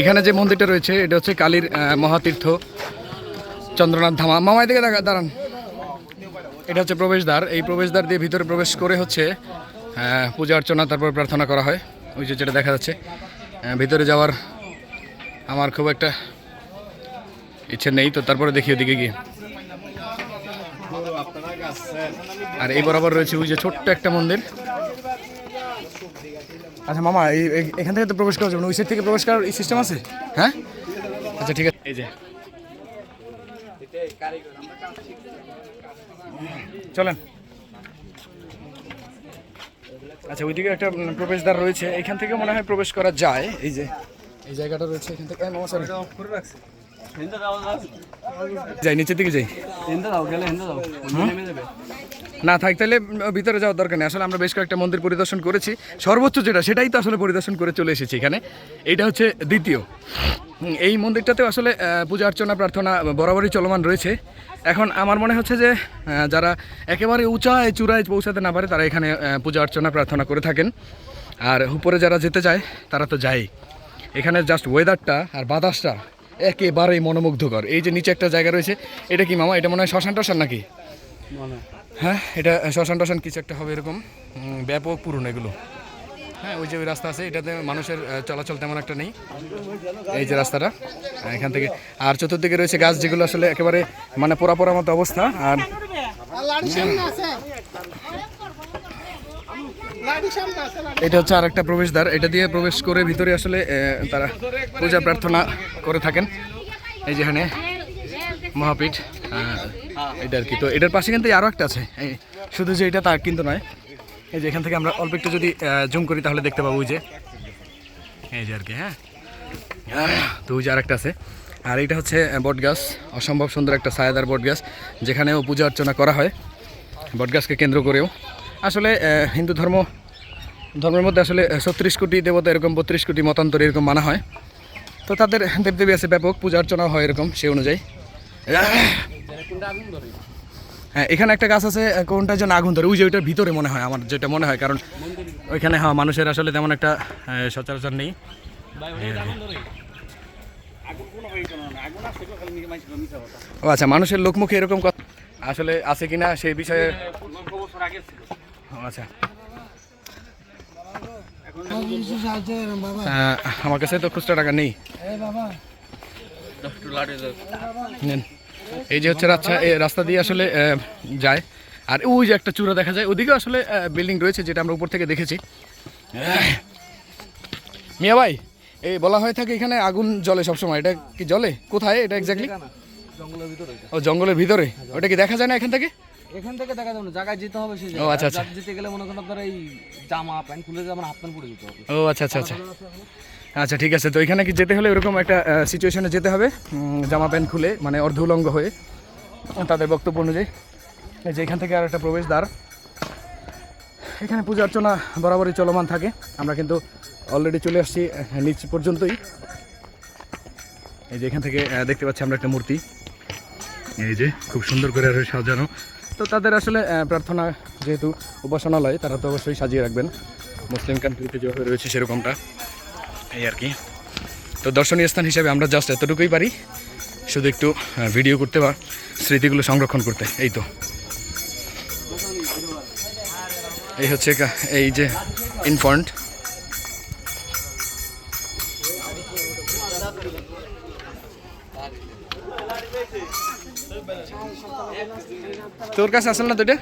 এখানে যে মন্দিরটা রয়েছে, এটা হচ্ছে কালীর মহাতীর্থ চন্দ্রনাথ ধামা। মামাই দিকে দাঁড়ান। এটা হচ্ছে প্রবেশদ্বার। এই প্রবেশদ্বার দিয়ে ভিতরে প্রবেশ করে হচ্ছে পূজা, অর্চনা, তারপর প্রার্থনা করা হয়। ওই যে যেটা দেখা যাচ্ছে। ভিতরে যাওয়ার আমার খুব একটা ইচ্ছে নেই, তো তারপরে দেখি ওদিকে গিয়ে। আর এই বরাবর রয়েছে ওই যে ছোট্ট একটা মন্দির। আচ্ছা মামা এখান থেকে তো প্রবেশ করা যাবে ওই সাইড থেকে প্রবেশ করার সিস্টেম আছে? হ্যাঁ? আচ্ছা ঠিক আছে। এই যে। চলেন। আচ্ছা ওইদিকে একটা প্রবেশদ্বার রয়েছে। এখান থেকে মনে হয় প্রবেশ করা যায়। এই যে, এই জায়গাটা রয়েছে এখান থেকে মামা, sorry। যাই, নিচের দিকে যাই। না, থাক, তাহলে ভিতরে যাওয়ার দরকার নেই। আসলে আমরা বেশ কয়েকটা মন্দির পরিদর্শন করেছি। সর্বোচ্চ যেটা, সেটাই তো আসলে পরিদর্শন করে চলে এসেছি এখানে। এইটা হচ্ছে দ্বিতীয়। এই মন্দিরটাতেও আসলে পূজা, অর্চনা, প্রার্থনা বরাবরই চলমান রয়েছে। এখন আমার মনে হচ্ছে যে যারা একেবারে উঁচায় চূড়ায় পৌঁছাতে না পারে, তারা এখানে পূজা, অর্চনা, প্রার্থনা করে থাকেন। আর উপরে যারা যেতে চায়, তারা তো যায় এখানে জাস্ট ওয়েদারটা আর বাতাসটা একেবারেই মনোমুগ্ধকর। এই যে নিচে একটা জায়গা রয়েছে এটা কি মামা এটা মনে হয় শ্মশান টশান নাকি? হ্যাঁ। এটা শ্মশান টশান কিছু একটা হবে এরকম। ব্যাপক পুরনো এগুলো। হ্যাঁ ওই যে ওই রাস্তা আছে এটাতে মানুষের চলাচল তেমন একটা নেই। এই যে রাস্তাটা এখান থেকে। আর চতুর্দিকে রয়েছে গাছ যেগুলো আসলে একেবারে মানে পোড়া পোড়া মতো অবস্থা। আর এটা হচ্ছে আর একটা প্রবেশদ্বার। এটা দিয়ে প্রবেশ করে ভিতরে আসলে তারা পূজা প্রার্থনা করে থাকেন। এই যেখানে মহাপীঠ এটা আর কি। তো এটার পাশে কিন্তু আরও একটা আছে। শুধু যে এটা তা কিন্তু নয়। এই যে এখান থেকে আমরা অল্প একটু যদি জুম করি তাহলে দেখতে পাবো ওই যে। এই যে আর কি হ্যাঁ? তো ওই যে আরেকটা আছে। আর এটা হচ্ছে বট গাছ অসম্ভব সুন্দর একটা ছায়াদার বট গাছ যেখানেও পূজা অর্চনা করা হয়। বট গাছকে কেন্দ্র করেও। আসলে হিন্দু ধর্ম ধর্মের মধ্যে আসলে ছত্রিশ কোটি দেবতা এরকম বত্রিশ কোটি মতান্তর এরকম মানা হয়। তো তাদের দেবদেবী আছে ব্যাপক পূজা অর্চনা হয় এরকম সেই অনুযায়ী। হ্যাঁ এখানে একটা গাছ আছে আহ, কোনটার জন্য আগুন ধরে ওই যে ওইটার ভিতরে মনে হয় আমার যেটা মনে হয় কারণ ওইখানে হ্যাঁ মানুষের আসলে তেমন একটা সচরাচর নেই। ও আচ্ছা মানুষের লোকমুখে এরকম কথা আসলে আছে কিনা সেই বিষয়ে ও, আচ্ছা। আমার কাছে তো খুচরা টাকা নেই। নেন। এই যে হচ্ছে রাস্তা রাস্তা দিয়ে আসলে যায়। আর ওই যে একটা চূড়া দেখা যায় ওদিকেও আসলে বিল্ডিং রয়েছে যেটা আমরা উপর থেকে দেখেছি। মিয়া ভাই এই বলা হয়ে থাকে এখানে আগুন জ্বলে সবসময়। এটা কি জলে কোথায়? এটা এক্স্যাক্টলি জঙ্গলের ভিতরে। ও জঙ্গলের ভিতরে। ওটা কি দেখা যায় না এখান থেকে? এখান থেকে দেখা যাবে না জায়গায় যেতে হবে সেই ও, আচ্ছা, আচ্ছা। যেতে গেলে মনে করেন আপনার এই জামা প্যান্ট খুলে যেমন হাফ প্যান্ট পরে যেতে হবে। ও আচ্ছা আচ্ছা আচ্ছা। আচ্ছা ঠিক আছে। তো এখানে কি যেতে হলে এরকম একটা সিচুয়েশনে যেতে হবে? জামা প্যান্ট খুলে মানে অর্ধ উলঙ্গ হয়ে। তাদের বক্তব্য অনুযায়ী। এই যে এখান থেকে আর একটা প্রবেশদ্বার। এখানে পূজা অর্চনা বরাবরই চলমান থাকে। আমরা কিন্তু অলরেডি চলে আসছি নিচ পর্যন্তই। এই যে এখান থেকে দেখতে পাচ্ছি আমরা একটা মূর্তি। এই যে খুব সুন্দর করে আর সাজানো। তো তাদের আসলে প্রার্থনা যেহেতু উপাসনালয়, তারা তো অবশ্যই সাজিয়ে রাখবেন। মুসলিম কান্ট্রিতে যেভাবে রয়েছে সেরকমটা। এই আর কি। তো দর্শনীয় স্থান হিসেবে আমরা জাস্ট এতটুকুই পারি। শুধু একটু ভিডিও করতে বা স্মৃতিগুলো সংরক্ষণ করতে। এই তো। এই হচ্ছে এই যে ইনফন্ট তোর কাছে আসল না এটা